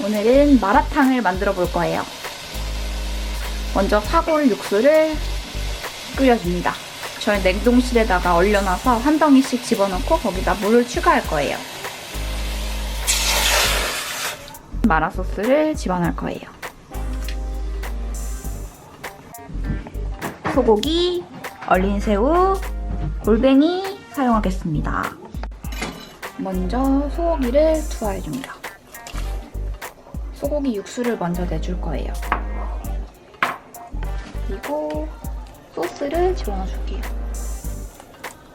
음, 마라탕을 만들어 볼 거예요. 먼저 사골 육수를 끓여줍니다. 저희 냉동실에다가 얼려놔서 한 덩이씩 집어넣고 거기다 물을 추가할 거예요. 마라 소스를 집어넣을 거예요. 소고기, 얼린 새우, 골뱅이 사용하겠습니다. 먼저 소고기를 투하해줍니다. 소고기 육수를 먼저 내줄 거예요. 그리고 소스를 집어넣어 줄게요.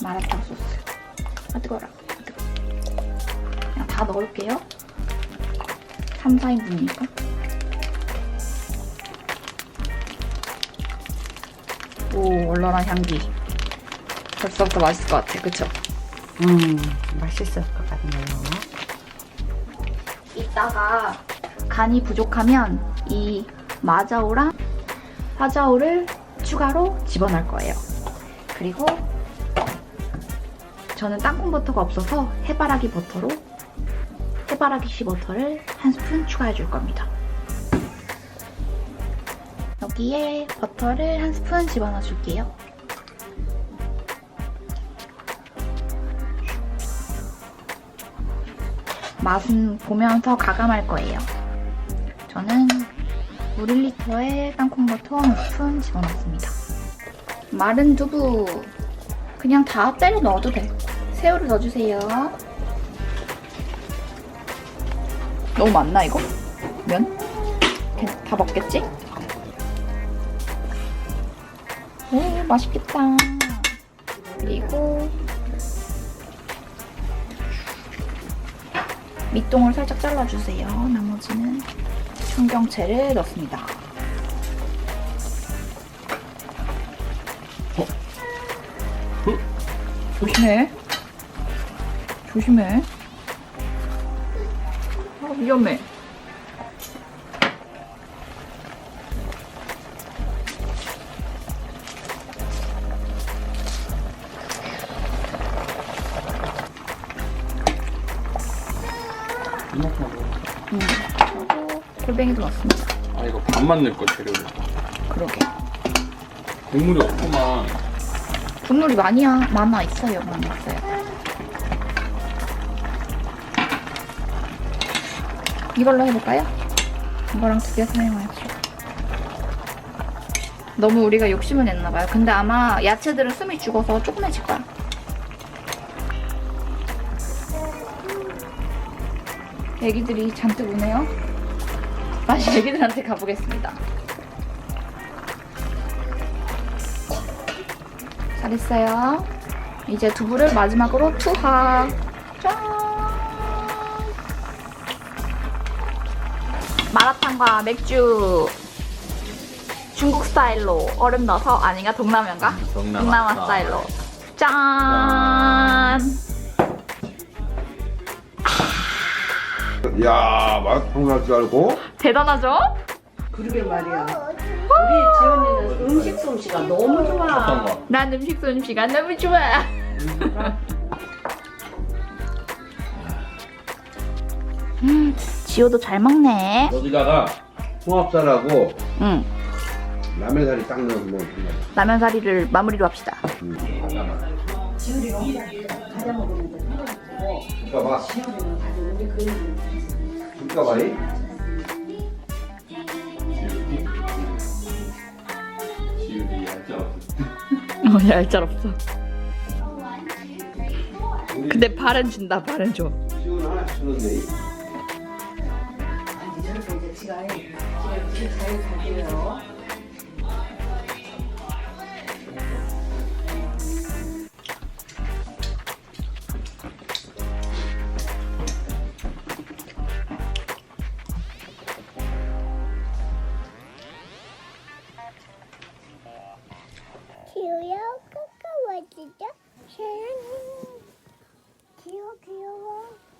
마라탕 소스. 아 뜨거워라. 아, 뜨거워. 그냥 다 넣을게요. 3, 4인분이니까. 오, 얼얼한 향기. 벌써부터 맛있을 것 같아. 그쵸? 음, 맛있을 것 같네요. 이따가 간이 부족하면 이 마자오랑 화자오를 추가로 집어넣을 거예요. 그리고 저는 땅콩 버터가 없어서 해바라기 버터로 해바라기 씨 버터를 한 스푼 추가해 줄 겁니다. 여기에 버터를 한 스푼 집어넣어 줄게요. 맛은 보면서 가감할 거예요. 저는 물 1리터에 땅콩버터 한 스푼 집어넣습니다. 마른 두부 그냥 다 때려 넣어도 돼. 새우를 넣어주세요. 너무 많나 이거? 면? 괜- 다 먹겠지? 오 맛있겠다. 그리고 밑동을 살짝 잘라주세요. 나머지는 청경채를 넣습니다. 조심해. 조심해. 아, 위험해. 음. 그리고 골뱅이도 넣습니다. 아 이거 반만 넣을 거 재료를 그러게. 국물이 없구만 국물이 많이야 많아 있어요 많이 있어요. 이걸로 해볼까요? 이거랑 두 개 사용할게요. 너무 우리가 욕심을 냈나봐요. 근데 아마 야채들은 숨이 죽어서 조금해질 거야. 애기들이 잔뜩 우네요. 다시 애기들한테 가보겠습니다. 잘했어요. 이제 두부를 마지막으로 투하. 짠! 마라탕과 맥주. 중국 스타일로 얼음 넣어서 아닌가 동남아인가? 동남아 스타일로. 짠! 야 마라탕 할줄 알고 대단하죠? 그러게 말이야. 우리 지연이는 음식 솜씨가 너무 어떤 좋아. 거? 난 음식 솜씨가 너무 좋아. 음, 지호도 잘 먹네. 여기다가 홍합살하고 응, 라면살이 딱 넣어서 먹으면 정말 라면 사리를 마무리로 합시다. 음. 가자 먹으면 돼. 가자. 우 어, 얄짤 없어. 근데 발은 준다, 발은 줘. 시원 하나씩 주는데 아니 저렇게 이제 지가 이렇게 잘 살게요. 요요? 까까워지죠? 사랑해 귀여워 귀여워.